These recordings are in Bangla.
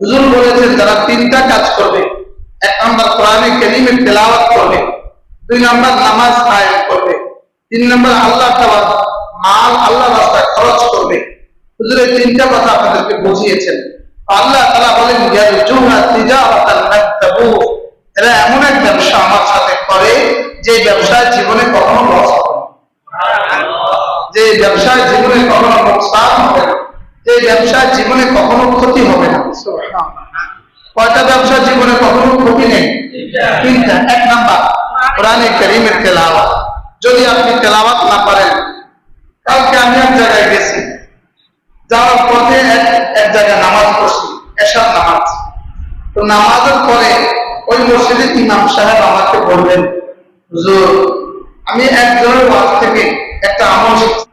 হুজুর বলেছেন যারা তিনটা কাজ করবে, এক নম্বর কোরআনে কেরিমের তেলাওয়াত করবে, দুই নম্বর নামাজ কায়েম করবে, তিন নম্বর আল্লাহ মাল আল্লাহ রাস্তায় খরচ করবে। হুজুর, এই তিনটা কথা আপনাদেরকে বুঝিয়েছেন। আল্লাহ তাআলা বলেন এরা এমন এক ব্যবসা আমার সাথে করে, যে ব্যবসায় জীবনে কখনো লস হবে যে ব্যবসায় জীবনে কখনো লোকসান হবে না। যে ব্যবসায় জীবনে কখনো ক্ষতি হবে না। কয়টা ব্যবসা জীবনে কখনো ক্ষতি নেই। তিনটা। এক নাম্বার কোরআনে করিমের তেলাওয়াত। যদি আপনি তেলাওয়াত না পারেন কালকে আমি এক জায়গায় গেছি। যাওয়ার পথে এক এক জায়গায় নামাজ পড়ছি এশার নামাজ। তো নামাজের পরে ওই মসজিদের ইমাম সাহেব আমাকে বললেন হুজুর আমি একজনের ওয়াজ থেকে একটা আমল শিখছি।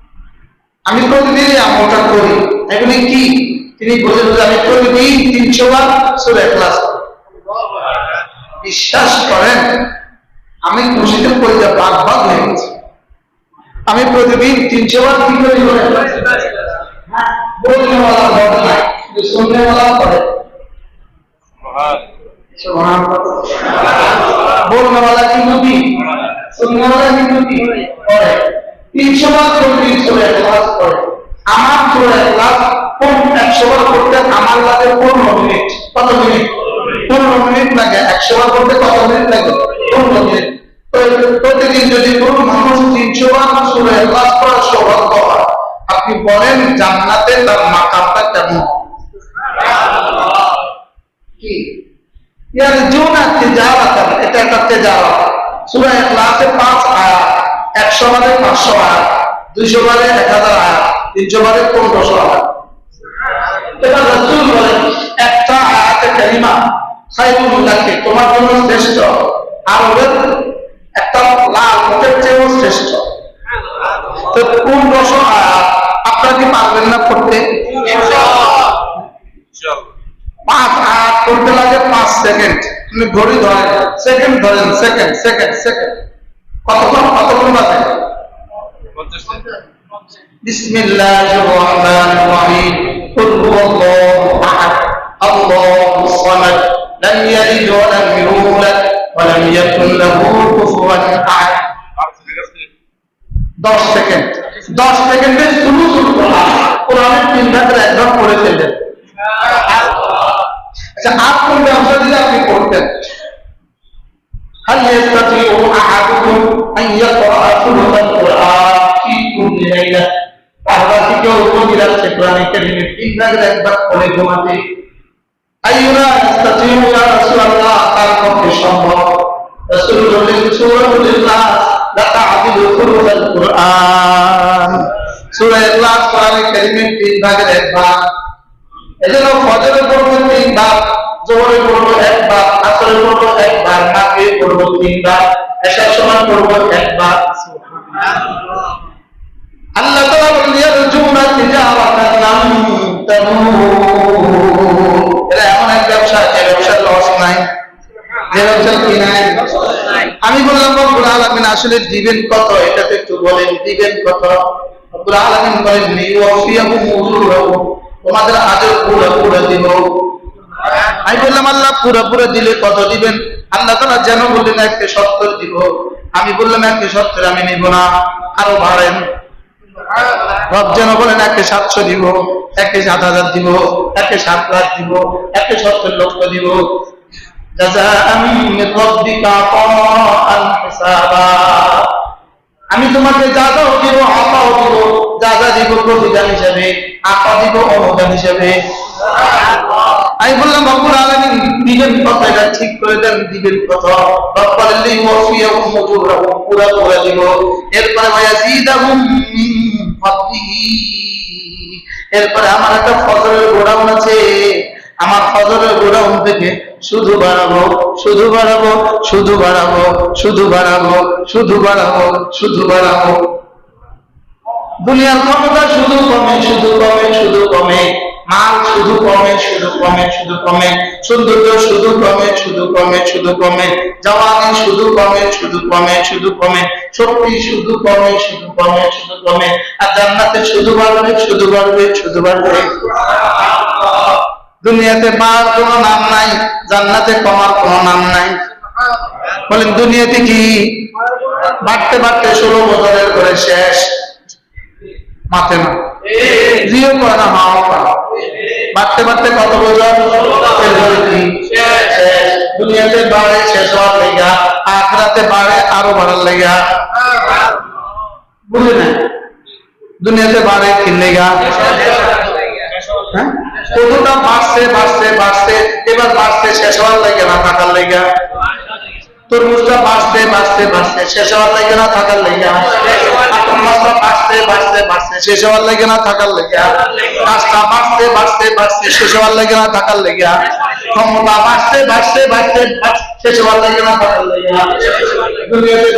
আমি প্রতিদিন এই আমলটা করি। এগুলি কি? তিনি বললেন যে আমি প্রতিদিন তিনশো বার সুরে ক্লাস বিশ্বাস করেন, আমি খুশিতে পড়ে ভাগ ভাগ হয়ে গেছি আমি প্রতিদিন তিনশো বার কি করি বলনেওয়ালা বড় নাই, কিন্তু শুননেওয়ালা করে বলনেওয়ালা কি শুননেওয়ালা কিন্তু কি করে তিনশো বার প্রতিদিন সুরে ক্লাস করে আমার সুরে ক্লাস বার করতে আমার লাগে পনেরো মিনিট। কত মিনিট? পনেরো মিনিট লাগে একশো বার করতে কত মিনিট লাগে? পনেরো মিনিট। প্রতিদিন যদি কোনো মানুষ তিনশো বার সুরে ক্লাস করার সৌভাগ্য হয়, আপনি বলেন জান্নাতে তার মাকামটা কেমন? ইয়ার জুনা তিজারাত এটা একটা তিজারাত সূরা ইখলাসে পাঁচ আয়াত। 100 বারে 500 আয়াত 200 বারে 1000 আয়াত 300 বারে 1500 আয়াত। এবার রাসূল বলেন একটা আয়াতে কালিমা খায়রুল লাকি তোমার জন্য শ্রেষ্ঠ। আর ওদের একটা লাল মুখের চেয়েও শ্রেষ্ঠ। তো পনেরোশো আয়াত? আপনারা কি পারবেন না পড়তে? পাঁচ আয়াত করতে লাগে পাঁচ সেকেন্ড। আপনি ঘড়ি ধরেন সেকেন্ড ধরেন সেকেন্ড সেকেন্ড সেকেন্ড। কতক্ষণ কতক্ষণ বাজে বিসমিল্লাহির রহমানির রহিম। কুল হুয়াল্লাহু আহাদ আল্লাহুস সামাদ লাম ইয়ালিদ ওয়া লাম ইউলাদ ওয়া লাম ইয়াকুল লাহু কুফুয়ান আহাদ দশ সেকেন্ড দশ সেকেন্ডে শুরু শুরু করা কোরআনের তিন ভাগের এক ভাগ করে ফেললেন আচ্ছা আট কোন ব্যবসা দিলে আপনি করতেন هل يستطيع أحدكم أن يقرأ ثلث القرآن في كل ليلة তাহলে কি কেউ উপর যাচ্ছে কোরআন কারীমের তিন ভাগের এক ভাগ করে ঘুমাতে। আইয়ুনা ইস্তাতিউ ইয়া রাসূলুল্লাহ, তার পক্ষে সম্ভব। রাসূল বললেন সূরাতুল লা তা'দিলু সুলুসাল কুরআন। সূরা ইখলাস কোরআনের কারীমের তিন ভাগের এক এজন্য ফজরে পড়ব তিন ভাগ জোহরে পড়ব এক ভাগ আসরে পড়ব এক ভাগ মাগরিবে পড়ব তিন ভাগ আল্লাহ এমন এক ব্যবসা আমি বললাম আসলে দিবেন কত? একটু বলেন, দিবেন কত? তোমাদের আজর পুরো পুরো দিব। আমি বললাম, আল্লাহ পুরো পুরো দিলে কত দিবেন? আল্লাহ তাআলা যেন বললেন এককে সত্তর দিব। আমি বললাম এককে সত্তর আমি নিব না। আরও বাড়েন রব যেন বলেন, একে সাতশো দিব, একে সাত হাজার দিব, একে সাত লাখ দিব, একে সত্তর লক্ষ দিব। আমি তোমাকে যা দাও দিব, আপাও দিব, যা যা দিব প্রতিদান হিসাবে, আপা দিব অনুদান হিসেবে। আমি বললাম, রব্বুল আলামিন দিবেন কত এটা ঠিক করে দেন দিবেন কত রব্বুল আলামিন ওয়াফিয়াহুম উজুরহুম পুরা দিব। এরপরে মিন এরপরে আমার একটা ফজরের গোডাউন আছে। আমার ফজরের গোডাউন থেকে শুধু বাড়াবো শুধু বাড়াবো শুধু বাড়াবো শুধু বাড়াবো শুধু বাড়াবো শুধু বাড়াবো। দুনিয়ার ক্ষমতা শুধু কমে শুধু কমে শুধু কমে। কমে শুধু কমে শুধু কমে সৌন্দর্য শুধু কমে শুধু কমে শুধু কমে জওয়ানি শুধু কমে শুধু কমে শুধু কমে শক্তি শুধু কমে শুধু কমে শুধু কমে আর জান্নাতে শুধু বাড়বে শুধু বাড়বে শুধু বাড়বে। দুনিয়াতে বাড়ার কোনো নাম নাই জান্নাতে কমার কোনো নাম নাই। বলেন দুনিয়াতে কি? বাড়তে বাড়তে ষোলো বছরের করে শেষ। মাথে না। জিও করে না করে না। বাড়তে বাড়তে কত বছর। দুনিয়াতে বাড়ে, শেষ হওয়ার লেগা, আখরাতে বাড়ে, আরও বাড়ার লেগা। বুঝলি না? দুনিয়াতে বাড়ে কি লেগা। হ্যাঁ? কতটা বাড়ছে বাড়ছে বাড়ছে, এবার বাড়ছে, শেষ হওয়ার লাগে না থাকার লেগা? তরমুজটা বাড়ছে বাড়ছে বাড়ছে, শেষ হওয়ার লাগে না থাকার লেগা? শেষ হওয়ার থাকার শেষ হওয়ার থাকার বাড়ছে দুনিয়াতে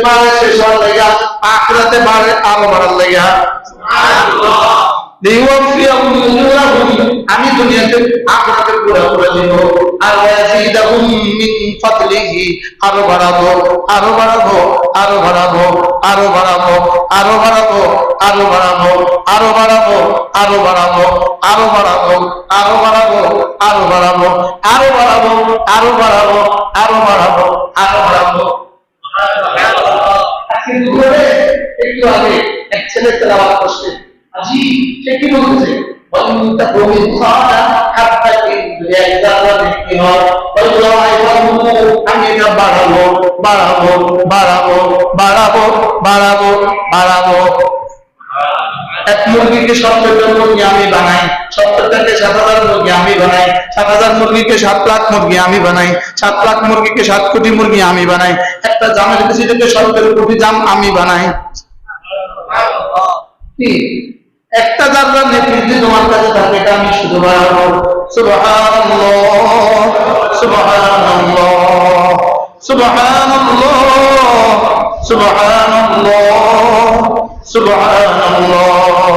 আমি দুনিয়াতে পুরো করে দেব। আরও বাড়াবো আরও বাড়াবো আরও বাড়াবো আরও বাড়াবো আরও বাড়াবো। আরও বাড়াবো আরও বাড়াবো আরও বাড়াবো আরও বাড়াবো আরও বাড়াবো আরও বাড়াবো আরও বাড়াবো আরও বাড়াবো আরও বাড়াবো আরও বাড়াবো। আমি এটা বাড়াবো বাড়াবো। এক মুরগিকে সত্তরটা মুরগি আমি বানাই সত্তরটাকে সাত হাজার মুরগি আমি বানাই, সাত হাজার মুরগিকে সাত লাখ মুরগি আমি বানাই, সাত লাখ মুরগিকে সাত কোটি মুরগি আমি বানাই, একটা জামের পিছিয়ে সত্তর কোটি জাম আমি বানাই। একটা যাত্রা নেতৃত্বে তোমার কাছে থাকে, এটা আমি শুধু বাড়াবো সুবহানাল্লাহ সুবহানাল্লাহ সুবহানাল্লাহ সুবহানাল্লাহ সুবহানাল্লাহ।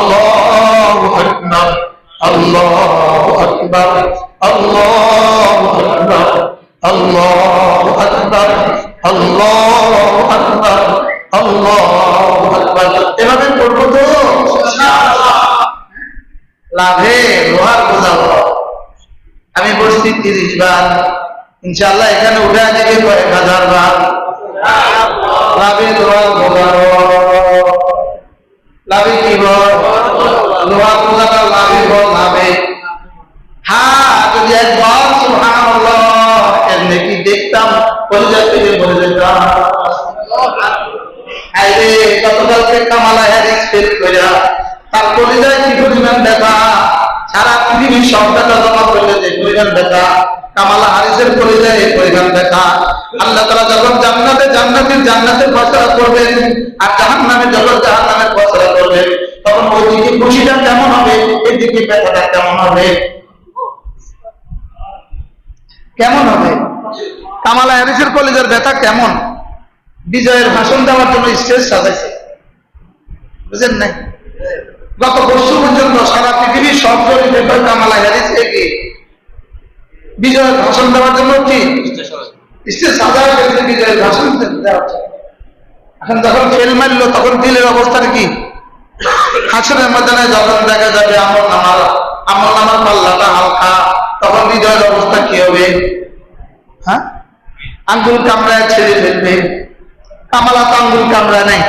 আল্লাহু আকবার আল্লাহু আকবার আল্লাহু আকবার আল্লাহু আকবার আল্লাহু আকবার আল্লাহু আকবার এভাবে পড়ব তো? লাভে লোহার বোঝাবো আমি বসছি তিরিশ বার। ইনশাল্লাহ এখানে উঠে যাবে কয়েক হাজার বার। লাভে লোহার বোঝাবো লাভে কি বল? লোহার বোঝাটা লাভে বল, লাভে। হ্যাঁ দেখতাম? পরিচয় থেকে বলে যেতাম আরে গতকালকে কামালা হ্যারিস তার পরিচয় কি পরিমাণ দেখা? সারা পৃথিবীর সবটা জমা করলে যে পরিমাণ দেখা? কামালা হারিসের পরিচয় দেখা। আল্লাহ যখন জান্নাতে জান্নাতের জান্নাতের ফসলা করবেন, আর জাহান নামে যখন জাহান ফসলা করবেন, তখন ওইদিকে খুশিটা কেমন হবে? এদিকে ব্যথাটা কেমন হবে? কেমন হবে? কামালা হ্যারিসের কলেজের ব্যথা কেমন? বিজয়ের ভাষণ দেওয়ার জন্য স্টেজ সাজাইছে। বুঝেন নাই? গত বছর পর্যন্ত সারা পৃথিবীর সব জড়িত কামালা হ্যারিস বিজয়ের ভাষণ দেওয়ার জন্য কি? স্টেজ হয়েছে বিজয়ের ভাষণ দেওয়ার জন্য। এখন যখন ফেল মারলো তখন দিলের অবস্থাটা কি? হাসনের ময়দানে যখন দেখা যাবে আমল নামার আমল নামার পাল্লাটা হালকা তখন বিজয়ের অবস্থা কি হবে? হ্যাঁ? আঙ্গুল কামড়ায় ছেড়ে ফেলবে। কামালা তো আঙ্গুল কামড়া নাই।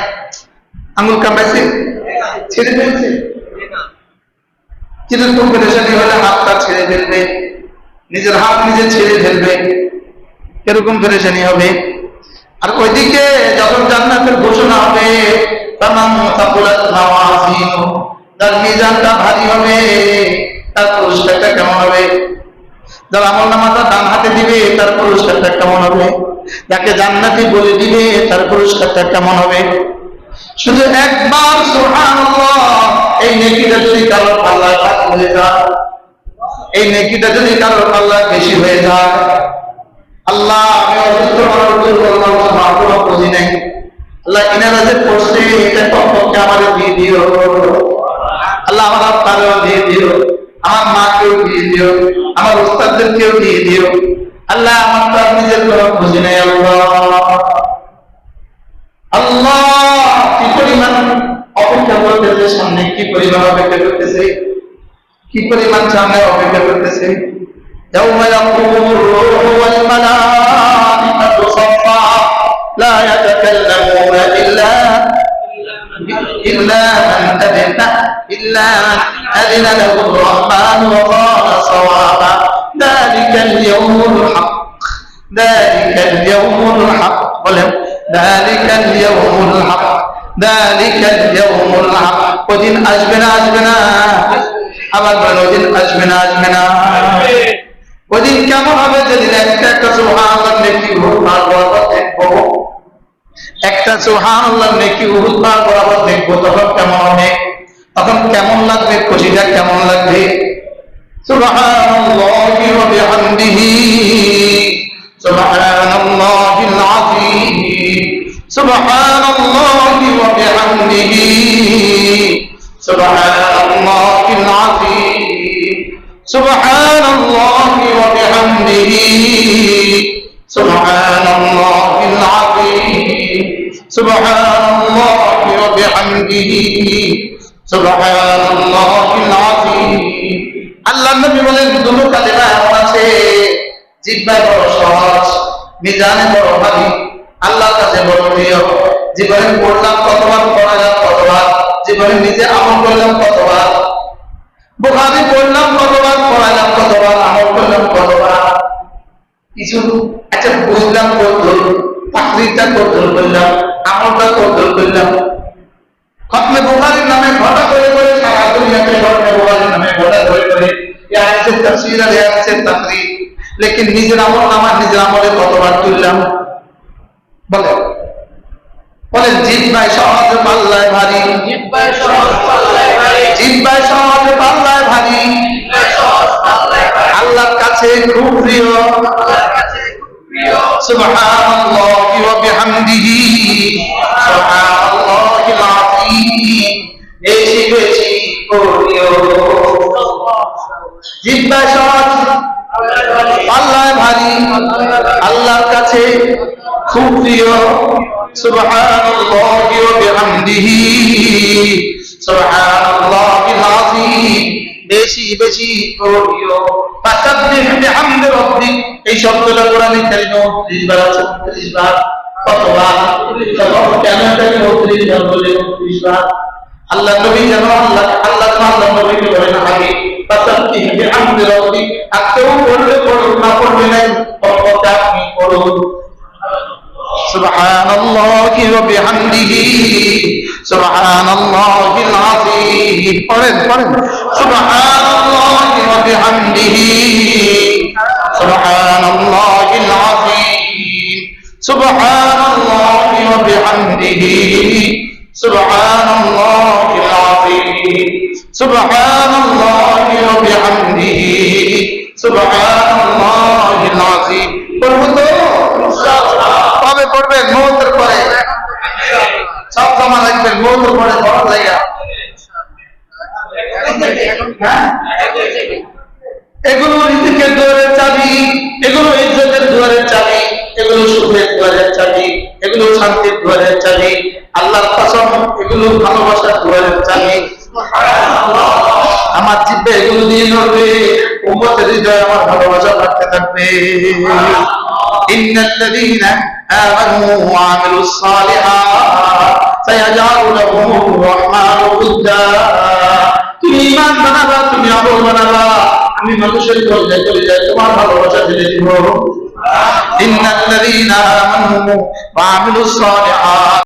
আঙ্গুল কামড়াইছে? ছেড়ে ফেলছে? কীরকম পেরেশানি হলে হাতটা ছেড়ে ফেলবে। নিজের হাত নিজে ছেড়ে ফেলবে। এরকম পেরেশানি হবে। আর ওইদিকে যখন জান্নাতের ঘোষণা হবে তার মিজানটা ভারী হবে, তার পুরস্কারটা কেমন হবে? যার আমল নামাটা ডান হাতে দিবে, তার পুরস্কারটা কেমন হবে? যাকে জান্নাতি বলে দিবে, তার পুরস্কারটা কেমন হবে? শুধু একবার সুবহানাল্লাহ, এই নেকিটা যদি কারোর আল্লাহ হয়ে যায় এই নেকিটা যদি কারোর আল্লাহ বেশি হয়ে যায়, আল্লাহ আমি অসুস্থ মানুষ দুর্বল মানুষ বুঝি নাই। আল্লাহ ইনারা যে পড়ছে এটা কমপক্ষে আমাদের দিয়ে দিও। আল্লাহ আমার আপনারও দিয়ে দিও। আমার মাকেও দিয়ে দিও। আমার উস্তাদদেরকেও দিয়ে দিও। আল্লাহ আমার তো আর নিজের কোনো বুঝি নাই, আল্লাহ। আল্লাহ, কি পরিমাণ অপেক্ষা করতেছে, সামনে কি পরিমাণ অপেক্ষা করতেছে? কি পরিমাণ সামনে অপেক্ষা করতেছে يوم يقوم الروح والملائكة صفا لا يتكلمون إلا إلا من أذن إلا من أذن له الرحمن وقال صوابا ذلك اليوم الحق ذلك اليوم الحق বলেন ذلك اليوم الحق ذلك اليوم الحق ওদিন আসবে না আসবে না আবার বলেন ওদিন আসবে না আসবে না। ওদিন কেমন হবে যেদিন একটা একটা সুবহানাল্লাহ নেকি উহুদ পার বরাবর দেখব। একটা সুবহানাল্লাহ নেকি উহুদ পার বরাবর দেখব তখন কেমন হবে? তখন কেমন লাগবে? খুশিটা কেমন লাগবে? সুবহানাল্লাহি ওয়া বিহামদিহি। সুবহানাল্লাহিল আযীম। সুবহানাল্লাহি ওয়া বিহামদিহি। سبحان الله وبحمده سبحان الله العظيم سبحان الله وبحمده سبحان الله العظيم আল্লাহ নবী বলেন দুটো কালিমা এমন আছে জিব্বায় বড় সহজ মিজানে বড় ভারী আল্লাহর কাছে বড় প্রিয় জীবনে পড়লাম কতবার পড়ালাম কতবার জীবনে নিজে আমল করলাম কতবার বোখারি পড়লাম কতবার পড়ালাম কতবার আমল কিছু আচ্ছা বুঝলাম কতদূর চাকরিটা কতদূর করলাম আমলটা কতদূর করলাম। খতমে বোখারির নামে ঘটা করে করে সারা দুনিয়াতে খতমে বোখারির নামে ঘটা করে করে ইয়াসের তাফসীর আর ইয়াসের তাকরীর। লেকিন নিজের আমল আমার নিজের আমলে কতবার তুললাম? বলে বলেন জিব্বাই সহজ পাল্লায় ভারী। জিব্বায় সহজ পাল্লায় ভারী। জিব্বাই সহজ পাল্লায় ভারী। আল্লাহর কাছে খুব পাল্লায় ভারী। আল্লাহর কাছে খুব প্রিয়। সুবহানাল্লাহি ওয়া বিহামদিহি। সুবহানাল্লাহিল আযীম। বেশি বেশি করিও। ফাসাব্বিহ বিহামদি রাব্বিক। এই শব্দটা কোরআনে কারিমে 30 বার আছে 30 বার। কতবার? কেন এটাকে 30 বার বলে 30 বার আল্লাহ নবী যেন আল্লাহ আল্লাহ আল্লাহ নবীকে বলেন আগে। ফাসাব্বিহ বিহামদি রাব্বিক। আর কেউ পড়লে পড়ুক, না পড়বে নাই পড়তে আপনি পড়ুন سبحان الله وبحمده سبحان الله العظيم পড়েন পড়েন سبحان الله وبحمده سبحان الله العظيم سبحان الله وبحمده سبحان الله العظيم سبحان الله وبحمده سبحان কবে পড়বেন পরে সব জমা রাখবেন মৌতের পরে পড়ার জায়গা? এগুলো রিজিকের দুয়ারের চাবি, এগুলো ইজ্জতের দুয়ারের চাবি, এগুলো সুখের দুয়ারের চাবি, এগুলো শান্তির দুয়ারের চাবি, আল্লাহর কসম, এগুলো ভালোবাসার দুয়ারের চাবি। আমার জিব্বে এগুলো দিয়ে নড়বে উম্মতের হৃদয়ে আমার ভালোবাসা থাকতে থাকবে ইন্নাল্লাযীনা আমানু ওয়া আমিলুস সালিহাত সায়াজআলু লাহুমুর রাহমানু উদ্দা তুমি ঈমান বানাবা তুমি আমল বানাবা আমি মানুষের পর্যায়ে চলে যাই তোমার ভালোবাসা ঢেলে দিব ইন্নাল্লাযীনা আমানু ওয়া আমিলুস সালিহাত